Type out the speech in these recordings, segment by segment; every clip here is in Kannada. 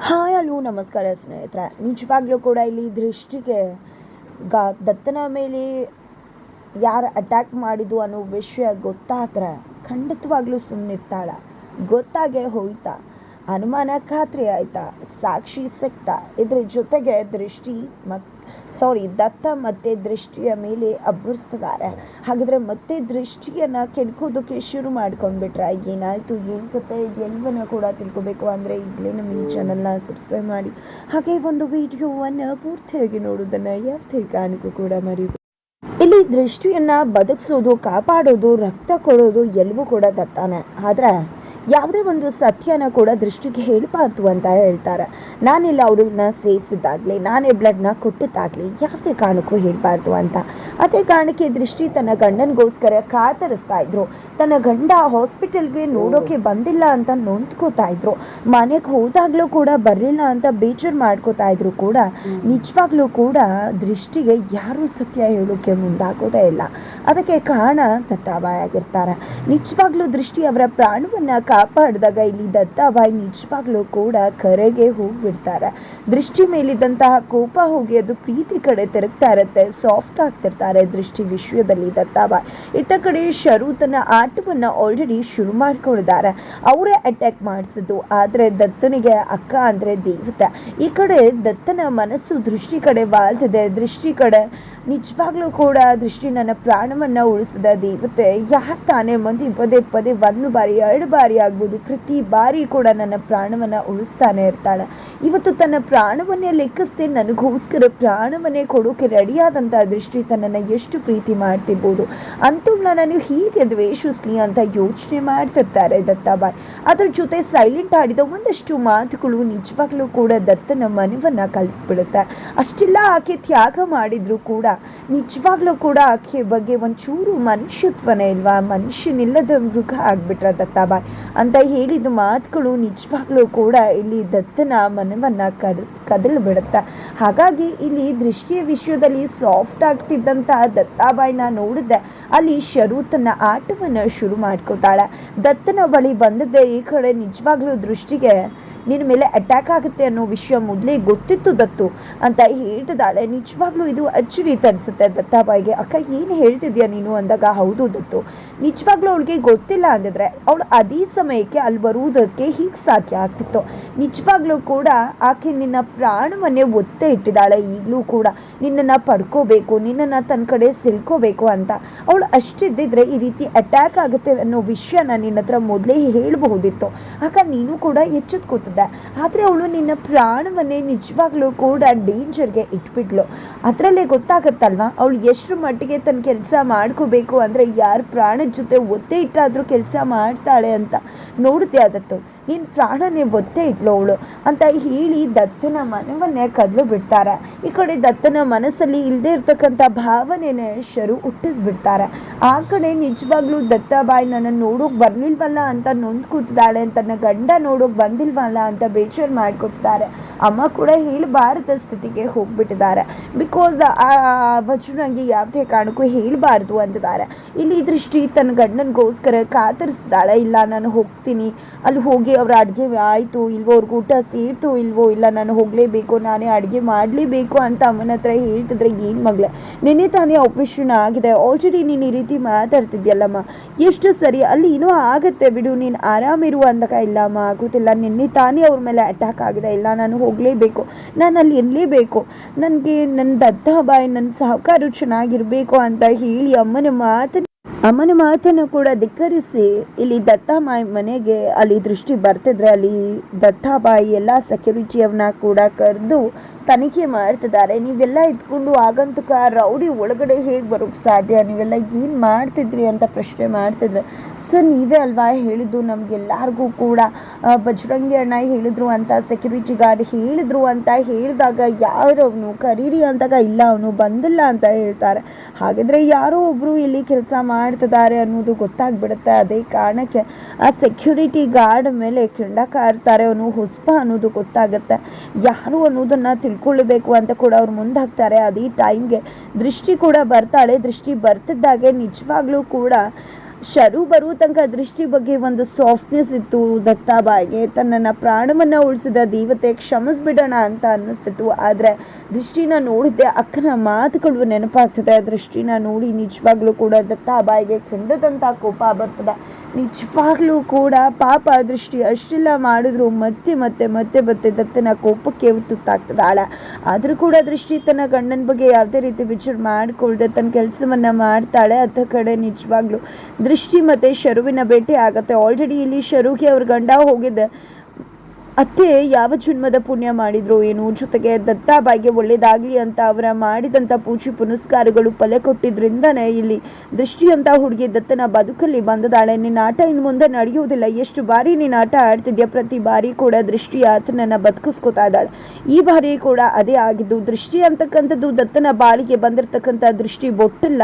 ಹಾಯ್ ಅಲ್ಲೂ, ನಮಸ್ಕಾರ ಸ್ನೇಹಿತರೆ. ನಿಜವಾಗ್ಲೂ ಕೂಡ ಇಲ್ಲಿ ದೃಷ್ಟಿಗೆ ಗ, ದತ್ತನ ಮೇಲೆ ಯಾರು ಅಟ್ಯಾಕ್ ಮಾಡಿದ್ದು ಅನ್ನೋ ವಿಷಯ ಗೊತ್ತಾದ್ರೆ ಖಂಡಿತವಾಗ್ಲೂ ಸುಮ್ಮನಿರ್ತಾಳ ಗೊತ್ತಾಗೇ ಹೋಯ್ತಾ. ಅನುಮಾನ ಖಾತ್ರಿ ಆಯ್ತಾ. ಸಾಕ್ಷಿ ಸಿಕ್ತಾ. ಇದ್ರ ಜೊತೆಗೆ ದೃಷ್ಟಿ ಮತ್ ಸಾರಿ ದತ್ತ ಮತ್ತೆ ದೃಷ್ಟಿಯ ಮೇಲೆ ಅಬ್ಬರಿಸ್ತಿದ್ದಾರೆ ಹಾಗಾದ್ರೆ ಮತ್ತೆ ದೃಷ್ಟಿಯನ್ನ ಕೆಡ್ಕೋದಕ್ಕೆ ಶುರು ಮಾಡ್ಕೊಂಡ್ಬಿಟ್ರೆ ಏನಾಯಿತು, ಏನು ಕತೆ, ಎಲ್ವನ್ನ ಕೂಡ ತಿಳ್ಕೊಬೇಕು ಅಂದ್ರೆ ಇಲ್ಲೇ ನಮ್ಮ ಈ ಚಾನಲ್ನ ಸಬ್ಸ್ಕ್ರೈಬ್ ಮಾಡಿ. ಹಾಗೆ ಒಂದು ವಿಡಿಯೋವನ್ನು ಪೂರ್ತಿಯಾಗಿ ನೋಡೋದನ್ನ ಯಾವ ಕಾರಣಕ್ಕೂ ಕೂಡ ಮರಿ ಇಲ್ಲಿ ದೃಷ್ಟಿಯನ್ನ ಬದುಕಿಸೋದು, ಕಾಪಾಡೋದು, ರಕ್ತ ಕೊಡೋದು ಎಲ್ಲವೂ ಕೂಡ ದತ್ತಾನೆ. ಆದ್ರೆ ಯಾವುದೇ ಒಂದು ಸತ್ಯನ ಕೂಡ ದೃಷ್ಟಿಗೆ ಹೇಳಬಾರ್ದು ಅಂತ ಹೇಳ್ತಾರೆ. ನಾನಿಲ್ಲ ಅವ್ರನ್ನ ಸೇರಿಸಿದ್ದಾಗಲಿ, ನಾನೇ ಬ್ಲಡ್ನ ಕೊಟ್ಟಿದ್ದಾಗಲಿ ಯಾವುದೇ ಕಾರಣಕ್ಕೂ ಹೇಳಬಾರ್ದು ಅಂತ. ಅದೇ ಕಾರಣಕ್ಕೆ ದೃಷ್ಟಿ ತನ್ನ ಗಂಡನಿಗೋಸ್ಕರ ಕಾತರಿಸ್ತಾ ಇದ್ರು. ತನ್ನ ಗಂಡ ಹಾಸ್ಪಿಟಲ್ಗೆ ನೋಡೋಕೆ ಬಂದಿಲ್ಲ ಅಂತ ನೊಂದ್ಕೋತಾ ಇದ್ರು. ಮನೆಗೆ ಹೋದಾಗಲೂ ಕೂಡ ಬರಲಿಲ್ಲ ಅಂತ ಬೇಜಾರು ಮಾಡ್ಕೋತಾ ಇದ್ರು ಕೂಡ ನಿಜವಾಗ್ಲೂ ಕೂಡ ದೃಷ್ಟಿಗೆ ಯಾರೂ ಸತ್ಯ ಹೇಳೋಕೆ ಮುಂದಾಗೋದೇ ಇಲ್ಲ. ಅದಕ್ಕೆ ಕಾರಣ ತತ್ತಾಬಾಯಾಗಿರ್ತಾರೆ ನಿಜವಾಗ್ಲೂ ದೃಷ್ಟಿ ಅವರ ಪ್ರಾಣವನ್ನ ಕಾಪಾಡಿದಾಗ ಇಲ್ಲಿ ದತ್ತಾಬಾಯಿ ನಿಜವಾಗ್ಲೂ ಕೂಡ ಕರೆಗೆ ಹೋಗ್ಬಿಡ್ತಾರೆ. ದೃಷ್ಟಿ ಮೇಲಿದ್ದಂತಹ ಕೋಪ ಹೋಗಿ ಅದು ಪ್ರೀತಿ ಕಡೆ ತಿರುಗ್ತಾ ಇರುತ್ತೆ ಸಾಫ್ಟ್ ಆಗ್ತಿರ್ತಾರೆ ದೃಷ್ಟಿ ವಿಶ್ವದಲ್ಲಿ ದತ್ತಾಬಾಯಿ ಇತ್ತ ಕಡೆ ಶರು ತನ್ನ ಆಟವನ್ನ ಆಲ್ರೆಡಿ ಶುರು ಮಾಡ್ಕೊಂಡಿದ್ದಾರೆ. ಅವರೇ ಅಟ್ಯಾಕ್ ಮಾಡಿಸಿದ್ದು, ಆದ್ರೆ ದತ್ತನಿಗೆ ಅಕ್ಕ ಅಂದ್ರೆ ದೇವತೆ. ಈ ಕಡೆ ದತ್ತನ ಮನಸ್ಸು ದೃಷ್ಟಿ ಕಡೆ ವಾಲ್ತಿದೆ. ದೃಷ್ಟಿ ಕಡೆ ನಿಜವಾಗ್ಲೂ ಕೂಡ ದೃಷ್ಟಿ ನನ್ನ ಪ್ರಾಣವನ್ನ ಉಳಿಸಿದ ದೇವತೆ. ಯಾರು ತಾನೇ ಮಂದಿ ಪದೇ ಪದೇ ಒಂದು ಬಾರಿ, ಎರಡು ಬಾರಿ ಆಗ್ಬೋದು. ಪ್ರತಿ ಬಾರಿ ಕೂಡ ನನ್ನ ಪ್ರಾಣವನ್ನ ಉಳಿಸ್ತಾನೆ ಇರ್ತಾಳೆ. ಇವತ್ತು ತನ್ನ ಪ್ರಾಣವನ್ನೇ ಲೆಕ್ಕಿಸದೆ ನನಗೋಸ್ಕರ ಪ್ರಾಣವನ್ನೇ ಕೊಡೋಕೆ ರೆಡಿಯಾದಂಥ ದೃಷ್ಟಿ ತನ್ನನ್ನು ಎಷ್ಟು ಪ್ರೀತಿ ಮಾಡ್ತಿರ್ಬೋದು. ಅಂತವ್ಳನ್ನ ನಾನು ಹೀಗೆ ದ್ವೇಷಿಸ್ಲಿ ಅಂತ ಯೋಚನೆ ಮಾಡ್ತಿರ್ತಾರೆ ದತ್ತಾಬಾಯಿ. ಅದ್ರ ಜೊತೆ ಸೈಲೆಂಟ್ ಆಡಿದ ಒಂದಷ್ಟು ಮಾತುಗಳು ನಿಜವಾಗ್ಲೂ ಕೂಡ ದತ್ತನ ಮನವನ್ನ ಕಲ್ತ್ಬಿಡುತ್ತೆ. ಅಷ್ಟೆಲ್ಲ, ಆಕೆ ತ್ಯಾಗ ಮಾಡಿದ್ರು ಕೂಡ, ನಿಜವಾಗ್ಲೂ ಕೂಡ ಆಕೆ ಬಗ್ಗೆ ಒಂಚೂರು ಮನುಷ್ಯತ್ವನೇ ಇಲ್ವಾ? ಮನುಷ್ಯನಿಲ್ಲದ ಮೃಗ ಆಗ್ಬಿಟ್ರ ದತ್ತಾಬಾಯಿ. ಅಂತ ಹೇಳಿದ ಮಾತುಗಳು ನಿಜವಾಗ್ಲೂ ಕೂಡ ಇಲ್ಲಿ ದತ್ತನ ಮನವನ್ನ ಕಡ್ ಕದಲು ಬಿಡುತ್ತೆ. ಹಾಗಾಗಿ ಇಲ್ಲಿ ದೃಷ್ಟಿಯ ವಿಷಯದಲ್ಲಿ ಸಾಫ್ಟ್ ಆಗ್ತಿದ್ದಂಥ ದತ್ತಾಬಾಯಿನ ನೋಡಿದೆ ಅಲ್ಲಿ ಶರು ತನ್ನ ಆಟವನ್ನ ಶುರು ಮಾಡ್ಕೋತಾಳೆ. ದತ್ತನ ಬಳಿ ಬಂದದ್ದೇ ಈ ಕಡೆ ನಿಜವಾಗ್ಲೂ ದೃಷ್ಟಿಗೆ ನಿನ್ನ ಮೇಲೆ ಅಟ್ಯಾಕ್ ಆಗುತ್ತೆ ಅನ್ನೋ ವಿಷಯ ಮೊದಲೇ ಗೊತ್ತಿತ್ತು ದತ್ತು ಅಂತ ಹೇಳ್ತಿದ್ದಾಳೆ. ನಿಜವಾಗ್ಲೂ ಇದು ಅಚ್ಚರಿ ತರಿಸುತ್ತೆ ದತ್ತಾಬಾಯಿಗೆ. ಅಕ್ಕ, ಏನು ಹೇಳ್ತಿದ್ಯಾ ನೀನು ಅಂದಾಗ, ಹೌದು ದತ್ತು. ನಿಜವಾಗ್ಲೂ ಅವಳಿಗೆ ಗೊತ್ತಿಲ್ಲ ಅಂದಿದ್ರೆ ಅವಳು ಅದೇ ಸಮಯಕ್ಕೆ ಅಲ್ಲಿ ಬರುವುದಕ್ಕೆ ಹೀಗೆ ಸಾಧ್ಯ ಆಗ್ತಿತ್ತು. ನಿಜವಾಗ್ಲೂ ಕೂಡ ಆಕೆ ನಿನ್ನ ಪ್ರಾಣವನ್ನೇ ಒತ್ತೆ ಇಟ್ಟಿದ್ದಾಳೆ. ಈಗಲೂ ಕೂಡ ನಿನ್ನನ್ನು ಪಡ್ಕೋಬೇಕು, ನಿನ್ನನ್ನು ತನ್ನ ಕಡೆ ಸಿಲ್ಕೋಬೇಕು ಅಂತ. ಅವಳು ಅಷ್ಟಿದ್ದಿದ್ರೆ ಈ ರೀತಿ ಅಟ್ಯಾಕ್ ಆಗುತ್ತೆ ಅನ್ನೋ ವಿಷಯನ ನಿನ್ನ ಹತ್ರ ಮೊದಲೇ ಹೇಳಬಹುದಿತ್ತು. ಆಗ ನೀನು ಕೂಡ ಎಚ್ಚೆತ್ಕೋತಿದ್ದೆ ಆದರೆ ಅವಳು ನಿನ್ನ ಪ್ರಾಣವನ್ನೇ ನಿಜವಾಗ್ಲೂ ಕೂಡ ಡೇಂಜರ್ಗೆ ಇಟ್ಬಿಟ್ಲು. ಅದರಲ್ಲೇ ಗೊತ್ತಾಗತ್ತಲ್ವಾ? ಅವಳು ಎಷ್ಟು ಮಟ್ಟಿಗೆ ತನ್ನ ಕೆಲಸ ಮಾಡ್ಕೋಬೇಕು ಅಂದರೆ ಯಾರ ಪ್ರಾಣದ ಜೊತೆ ಒತ್ತೆ ಇಟ್ಟಾದರೂ ಕೆಲಸ ಮಾಡ್ತಾಳೆ ಅಂತ. ನೋಡುತ್ತೆ ಅದತ್ತು? ನಿನ್ನ ಪ್ರಾಣನೇ ಒತ್ತೆ ಇಟ್ಲೋವಳು ಅಂತ ಹೇಳಿ ದತ್ತನ ಮನವನ್ನೇ ಕದಲು ಬಿಡ್ತಾರೆ. ಈ ಕಡೆ ದತ್ತನ ಮನಸ್ಸಲ್ಲಿ ಇಲ್ಲದೆ ಇರ್ತಕ್ಕಂಥ ಭಾವನೆನೇ ಶರು ಹುಟ್ಟಿಸ್ಬಿಡ್ತಾರೆ. ಆ ಕಡೆ ನಿಜವಾಗ್ಲೂ ದತ್ತಾಬಾಯಿ ನನ್ನ ನೋಡೋಕೆ ಬರ್ಲಿಲ್ವಲ್ಲ ಅಂತ ನೊಂದು ಕೂತಿದ್ದಾಳೆ ತನ್ನ ಗಂಡ ನೋಡೋಕೆ ಬಂದಿಲ್ವಲ್ಲ ಅಂತ ಬೇಜಾರು ಮಾಡ್ಕೊತಾರೆ ಅಮ್ಮ ಕೂಡ ಹೇಳಬಾರದ ಸ್ಥಿತಿಗೆ ಹೋಗ್ಬಿಟ್ಟಿದ್ದಾರೆ. ಬಿಕಾಸ್ ಆ ವಚನಂಗೆ ಯಾವುದೇ ಕಾರಣಕ್ಕೂ ಹೇಳಬಾರ್ದು ಅಂತಿದ್ದಾರೆ. ಇಲ್ಲಿ ದೃಷ್ಟಿ ತನ್ನ ಗಂಡನಿಗೋಸ್ಕರ ಕಾತರಿಸ್ತಾಳೆ ಇಲ್ಲ ನಾನು ಹೋಗ್ತೀನಿ. ಅಲ್ಲಿ ಹೋಗಿ ಅವ್ರ ಅಡುಗೆ ಆಯಿತು ಇಲ್ವೋ ಅವ್ರಿಗೆ ಊಟ ಸೇರ್ತು ಇಲ್ವೋ, ಇಲ್ಲ ನಾನು ಹೋಗಲೇಬೇಕು, ನಾನೇ ಅಡುಗೆ ಮಾಡಲೇಬೇಕು ಅಂತ ಅಮ್ಮನ ಹತ್ರ ಹೇಳ್ತಿದ್ರೆ ಏನು ಮಗಳೇ ನಿನ್ನೆ ತಾನೇ ಆಪ್ರೇಷನ್ ಆಗಿದೆ. ಆಲ್ರೆಡಿ ನೀನು ಈ ರೀತಿ ಮಾತಾಡ್ತಿದ್ಯಲ್ಲಮ್ಮ. ಎಷ್ಟು ಸರಿ, ಅಲ್ಲಿ ಏನೋ ಆಗುತ್ತೆ ಬಿಡು, ನೀನು ಆರಾಮಿರು ಅಂದಾಗ ಇಲ್ಲಮ್ಮ ಆಗೋದಿಲ್ಲ ನಿನ್ನೆ ತಾನೇ ಅವ್ರ ಮೇಲೆ ಅಟ್ಯಾಕ್ ಆಗಿದೆ. ಇಲ್ಲ, ನಾನು ಹೋಗಲೇಬೇಕು, ನಾನು ಅಲ್ಲಿ ಇರಲೇಬೇಕು. ನನಗೆ ನನ್ನ ದತ್ತ ಬಾಯಿ ನನ್ನ ಸಹಕಾರ ಚೆನ್ನಾಗಿರಬೇಕು ಅಂತ ಹೇಳಿ ಅಮ್ಮನ ಮಾತನ್ನ ಅಮ್ಮನ ಮಾತನ್ನು ಕೂಡ ಧಿಕ್ಕರಿಸಿ, ಇಲ್ಲಿ ದತ್ತಾಬಾಯಿ ಮನೆಗೆ ಅಲ್ಲಿ ದೃಷ್ಟಿ ಬರ್ತಿದ್ರೆ ಅಲ್ಲಿ ದತ್ತಾಬಾಯಿ ಎಲ್ಲ ಸೆಕ್ಯೂರಿಟಿಯವ್ರನ್ನ ಕೂಡ ಕರೆದು ತನಿಖೆ ಮಾಡ್ತಿದ್ದಾರೆ. ನೀವೆಲ್ಲ ಇದ್ಕೊಂಡು ಆಗಂತಕ ರೌಡಿ ಒಳಗಡೆ ಹೇಗೆ ಬರೋಕ್ಕೆ ಸಾಧ್ಯ? ನೀವೆಲ್ಲ ಏನು ಮಾಡ್ತಿದ್ರಿ ಅಂತ ಪ್ರಶ್ನೆ ಮಾಡ್ತಿದ್ರೆ ಸರ್, ನೀವೇ ಅಲ್ವಾ ಹೇಳಿದ್ದು? ನಮಗೆಲ್ಲರಿಗೂ ಕೂಡ ಬಜರಂಗಿ ಅಣ್ಣ ಹೇಳಿದ್ರು ಅಂತ ಸೆಕ್ಯೂರಿಟಿ ಗಾರ್ಡ್ ಹೇಳಿದ್ರು ಅಂತ ಹೇಳಿದಾಗ ಯಾರು ಅವನು? ಕರೀರಿ ಅಂತಾಗ ಇಲ್ಲ, ಅವನು ಬಂದಿಲ್ಲ ಅಂತ ಹೇಳ್ತಾರೆ. ಹಾಗಿದ್ರೆ ಯಾರೋ ಒಬ್ಬರು ಇಲ್ಲಿ ಕೆಲಸ ಮಾಡ್ತಿದ್ದಾರೆ ಅನ್ನೋದು ಗೊತ್ತಾಗ್ಬಿಡುತ್ತೆ. ಅದೇ ಕಾರಣಕ್ಕೆ ಆ ಸೆಕ್ಯೂರಿಟಿ ಗಾರ್ಡ್ ಮೇಲೆ ಕೆಂಡ ಕಾರ್ತಾರೆ ಅವನು ಹೊಸ್ಪ ಅನ್ನೋದು ಗೊತ್ತಾಗುತ್ತೆ. ಯಾರು ಅನ್ನೋದನ್ನು ತಿಳ್ಕೊಳ್ಬೇಕು ಅಂತ ಕೂಡ ಅವ್ರು ಮುಂದಾಗ್ತಾರೆ. ಅದೇ ಟೈಮ್ಗೆ ದೃಷ್ಟಿ ಕೂಡ ಬರ್ತಾಳೆ. ದೃಷ್ಟಿ ಬರ್ತಿದ್ದಾಗೆ ನಿಜವಾಗ್ಲೂ ಕೂಡ ಶರು ಬರುವ ತನಕ ದೃಷ್ಟಿ ಬಗ್ಗೆ ಒಂದು ಸಾಫ್ಟ್ನೆಸ್ ಇತ್ತು. ದತ್ತಾಬಾಯಿಗೆ ತನ್ನ ಪ್ರಾಣವನ್ನು ಉಳಿಸಿದ ದೇವತೆ ಕ್ಷಮಿಸ್ಬಿಡೋಣ ಅಂತ ಅನ್ನಿಸ್ತಿತ್ತು. ಆದರೆ ದೃಷ್ಟಿನ ನೋಡಿದ್ದೆ ಅಕ್ಕನ ಮಾತುಗಳು ನೆನಪಾಗ್ತದೆ. ದೃಷ್ಟಿನ ನೋಡಿ ನಿಜವಾಗ್ಲೂ ಕೂಡ ದತ್ತಾಬಾಯಿಗೆ ಖಂಡದಂಥ ಕೋಪ ಬರ್ತದೆ. ನಿಜವಾಗ್ಲೂ ಕೂಡ ಪಾಪ ದೃಷ್ಟಿ ಅಷ್ಟೆಲ್ಲ ಮಾಡಿದ್ರು. ಮತ್ತೆ ಮತ್ತೆ ಮತ್ತೆ ಮತ್ತೆ ದತ್ತನ ಕೋಪಕ್ಕೆ ತುತ್ತಾಗ್ತದಾಳ ಆದರೂ ಕೂಡ ದೃಷ್ಟಿ ತನ್ನ ಗಂಡನ ಬಗ್ಗೆ ಯಾವುದೇ ರೀತಿ ವಿಚಾರ ಮಾಡಿಕೊಳ್ದೆ ತನ್ನ ಕೆಲಸವನ್ನ ಮಾಡ್ತಾಳೆ. ಅತ್ತ ಕಡೆ ನಿಜವಾಗ್ಲೂ ದೃಷ್ಟಿ ಮತ್ತೆ ಶರುವಿನ ಭೇಟಿ ಆಗುತ್ತೆ. ಆಲ್ರೆಡಿ ಇಲ್ಲಿ ಶರುಗೆ ಅವ್ರ ಗಂಡ ಹೋಗಿದೆ ಅತ್ತೆ ಯಾವ ಜನ್ಮದ ಪುಣ್ಯ ಮಾಡಿದ್ರು, ಏನು? ಜೊತೆಗೆ ದತ್ತಾಬಾಯಿಗೆ ಒಳ್ಳೇದಾಗ್ಲಿ ಅಂತ ಅವರ ಮಾಡಿದಂಥ ಪೂಜೆ ಪುನಸ್ಕಾರಗಳು ಫಲ ಕೊಟ್ಟಿದ್ರಿಂದನೇ ಇಲ್ಲಿ ದೃಷ್ಟಿ ಅಂತ ಹುಡುಗಿ ದತ್ತನ ಬದುಕಲ್ಲಿ ಬಂದದಾಳೆ. ನಿನ್ನ ಆಟ ಇನ್ನು ಮುಂದೆ ನಡೆಯುವುದಿಲ್ಲ. ಎಷ್ಟು ಬಾರಿ ನೀನು ಆಟ ಆಡ್ತಿದ್ಯಾ, ಪ್ರತಿ ಬಾರಿ ಕೂಡ ದೃಷ್ಟಿ ಆತನನ್ನ ಬದುಕಿಸ್ಕೋತಾ ಇದ್ದಾಳೆ. ಈ ಬಾರಿ ಕೂಡ ಅದೇ ಆಗಿದ್ದು, ದೃಷ್ಟಿ ಅಂತಕ್ಕಂಥದ್ದು ದತ್ತನ ಬಾಳಿಗೆ ಬಂದಿರತಕ್ಕಂಥ ದೃಷ್ಟಿ ಬೊಟ್ಟಲ್ಲ.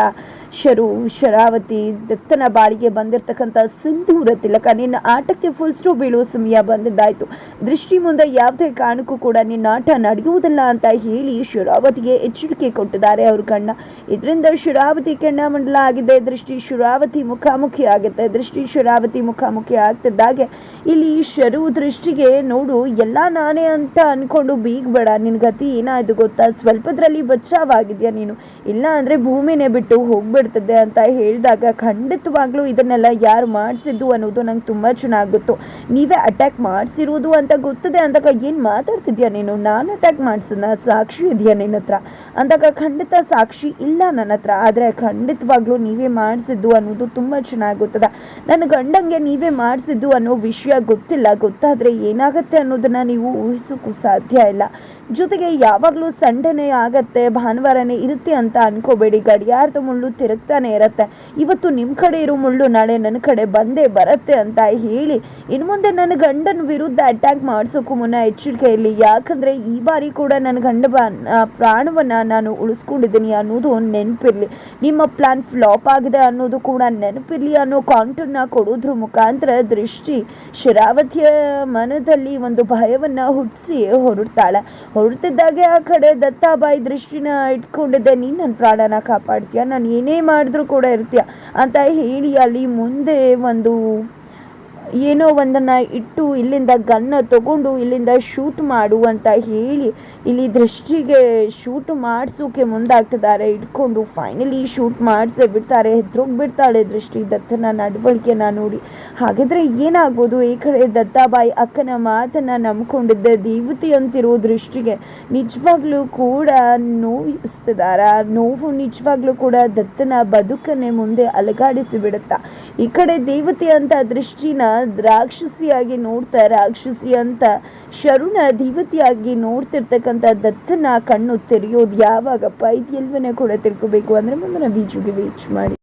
ಶರು, ಶರಾವತಿ ದತ್ತನ ಬಾಳಿಗೆ ಬಂದಿರತಕ್ಕಂಥ ಸಿಂಧೂರ ತಿಲಕ. ನಿನ್ನ ಆಟಕ್ಕೆ ಫುಲ್ ಸ್ಟೋ ಬೀಳುವ ಸಮಯ ಬಂದಿದ್ದಾಯ್ತು. ದೃಷ್ಟಿ ಮುಂದೆ ಯಾವುದೇ ಕಾರಣಕ್ಕೂ ಕೂಡ ನಿನ್ನ ಆಟ ನಡೆಯುವುದಿಲ್ಲ ಅಂತ ಹೇಳಿ ಶರಾವತಿಗೆ ಎಚ್ಚರಿಕೆ ಕೊಟ್ಟಿದ್ದಾರೆ ಅವ್ರ ಕಣ್ಣ. ಇದರಿಂದ ಶರಾವತಿ ಮಂಡಲ ಆಗಿದೆ ದೃಷ್ಟಿ ಶರಾವತಿ ಮುಖಾಮುಖಿ ಆಗುತ್ತೆ. ದೃಷ್ಟಿ ಶರಾವತಿ ಮುಖಾಮುಖಿ ಆಗ್ತಿದ್ದಾಗೆ ಇಲ್ಲಿ ಶರು ದೃಷ್ಟಿಗೆ ನೋಡು, ಎಲ್ಲ ನಾನೇ ಅಂತ ಅನ್ಕೊಂಡು ಬೀಗ್ಬೇಡ. ನಿನ್ ಗತಿ ಏನಾಯ್ತು ಗೊತ್ತಾ? ಸ್ವಲ್ಪದ್ರಲ್ಲಿ ಬಚಾವಾಗಿದ್ಯಾ ನೀನು? ಇಲ್ಲ ಅಂದ್ರೆ ಭೂಮಿನೇ ಬಿಟ್ಟು ಹೋಗ್ಬಿಡ್ತದೆ ಅಂತ ಹೇಳಿದಾಗ ಖಂಡಿತವಾಗ್ಲೂ ಇದನ್ನೆಲ್ಲ ಯಾರು ಮಾಡಿಸಿದ್ದು ಅನ್ನೋದು ನಂಗೆ ತುಂಬಾ ಚೆನ್ನಾಗಿ ಗೊತ್ತು. ನೀವೇ ಅಟ್ಯಾಕ್ ಮಾಡಿಸಿರೋದು ಅಂತ ಗೊತ್ತದೆ ಅಂತಕ ಏನು ಮಾತಾಡ್ತಿದ್ಯಾ ನೀನು? ನಾನು ಅಟ್ಯಾಕ್ ಮಾಡಿಸಿದ ಸಾಕ್ಷಿ ಇದೆಯಾ ನಿನ್ನ ಹತ್ರ? ಅಂದಾಗ ಖಂಡಿತ ಸಾಕ್ಷಿ ಇಲ್ಲ ನನ್ನ ಹತ್ರ. ಆದರೆ ಖಂಡಿತವಾಗ್ಲೂ ನೀವೇ ಮಾಡಿಸಿದ್ದು ಅನ್ನೋದು ತುಂಬ ಚೆನ್ನಾಗಿ ಗೊತ್ತದ ನನ್ನ ಗಂಡಂಗೆ ನೀವೇ ಮಾಡಿಸಿದ್ದು ಅನ್ನೋ ವಿಷಯ ಗೊತ್ತಿಲ್ಲ. ಗೊತ್ತಾದರೆ ಏನಾಗುತ್ತೆ ಅನ್ನೋದನ್ನ ನೀವು ಊಹಿಸೋಕ್ಕೂ ಸಾಧ್ಯ ಇಲ್ಲ. ಜೊತೆಗೆ ಯಾವಾಗಲೂ ಸಂಡೇನೇ ಆಗತ್ತೆ, ಭಾನುವಾರನೇ ಇರುತ್ತೆ ಅಂತ ಅನ್ಕೋಬೇಡಿ. ಗಡಿಯಾರದ ಮುಳ್ಳು ತಿರುಗ್ತಾನೆ ಇರತ್ತೆ. ಇವತ್ತು ನಿಮ್ಮ ಕಡೆ ಇರೋ ಮುಳ್ಳು ನಾಳೆ ನನ್ನ ಕಡೆ ಬಂದೇ ಬರುತ್ತೆ ಅಂತ ಹೇಳಿ, ಇನ್ನು ಮುಂದೆ ನನ್ನ ಗಂಡನ ವಿರುದ್ಧ ಅಟ್ಯಾಕ್ ಮಾಡಿಸೋಕ್ಕೂ ಮುನ್ನ ಎಚ್ಚರಿಕೆ ಇರಲಿ ಯಾಕಂದರೆ ಈ ಬಾರಿ ಕೂಡ ನನ್ನ ಗಂಡ ಪ್ರಾಣವನ್ನು ನಾನು ಉಳಿಸ್ಕೊಂಡಿದ್ದೀನಿ ಅನ್ನೋದು ನೆನಪಿರಲಿ. ನಿಮ್ಮ ಪ್ಲಾನ್ ಫ್ಲಾಪ್ ಆಗಿದೆ ಅನ್ನೋದು ಕೂಡ ನೆನಪಿರಲಿ ಅನ್ನೋ ಕಾಂಟನ್ನ ಕೊಡೋದ್ರ ಮುಖಾಂತರ ದೃಷ್ಟಿ ಶರಾವತಿಯ ಮನದಲ್ಲಿ ಒಂದು ಭಯವನ್ನು ಹುಟ್ಟಿಸಿ ಹೊರಡ್ತಾಳೆ. ಹೊರಡ್ತಿದ್ದಾಗೆ ಆ ಕಡೆ ದತ್ತಾಬಾಯಿ ದೃಷ್ಟಿನ ಇಟ್ಕೊಂಡಿದ್ದೆ. ನೀನು ನನ್ನ ಪ್ರಾಣನ ಕಾಪಾಡ್ತೀಯ? ನಾನು ಏನೇ ಮಾಡಿದ್ರು ಕೂಡ ಇರ್ತೀಯ? ಅಂತ ಹೇಳಿ ಅಲ್ಲಿ ಮುಂದೆ ಒಂದು ಏನೋ ಒಂದನ್ನು ಇಟ್ಟು ಇಲ್ಲಿಂದ ಗನ್ನ ತಗೊಂಡು ಇಲ್ಲಿಂದ ಶೂಟ್ ಮಾಡು ಅಂತ ಹೇಳಿ ಇಲ್ಲಿ ದೃಷ್ಟಿಗೆ ಶೂಟ್ ಮಾಡಿಸೋಕೆ ಮುಂದಾಗ್ತಿದ್ದಾರೆ. ಇಟ್ಕೊಂಡು ಫೈನಲಿ ಶೂಟ್ ಮಾಡಿಸೇ ಬಿಡ್ತಾರೆ. ಹೆದ್ರೋಗ್ಬಿಡ್ತಾಳೆ ದೃಷ್ಟಿ ದತ್ತನ ನಡವಳಿಕೆನ ನೋಡಿ. ಹಾಗಿದ್ರೆ ಏನಾಗ್ಬೋದು ಈ ಕಡೆ ದತ್ತಾಬಾಯಿ ಅಕ್ಕನ ಮಾತನ್ನು ನಂಬ್ಕೊಂಡಿದ್ದೆ. ದೇವತೆ ಅಂತಿರೋ ದೃಷ್ಟಿಗೆ ನಿಜವಾಗ್ಲೂ ಕೂಡ ನೋವಿಸ್ತಿದಾರ ನೋವು ನಿಜವಾಗ್ಲೂ ಕೂಡ ದತ್ತನ ಬದುಕನ್ನೇ ಮುಂದೆ ಅಲಗಾಡಿಸಿ ಬಿಡುತ್ತಾ ಈ ಕಡೆ ದೇವತೆ ಅಂತ ದೃಷ್ಟಿನ ರಾಕ್ಷಸಿಯಾಗಿ ನೋಡ್ತಾ, ರಾಕ್ಷಸಿ ಅಂತ ಶರುಣ ದೇವತೆಯಾಗಿ ನೋಡ್ತಿರ್ತಕ್ಕಂಥ ದತ್ತನ ಕಣ್ಣು ತೆರೆಯೋದು ಯಾವಾಗಪ್ಪ? ಇದೆಲ್ವನೇ ಕೂಡ ತಿಳ್ಕೋಬೇಕು. ಅಂದರೆ ಮುಂದಿನ ಬೀಜುಗೆ ವೇಚ್ ಮಾಡಿ.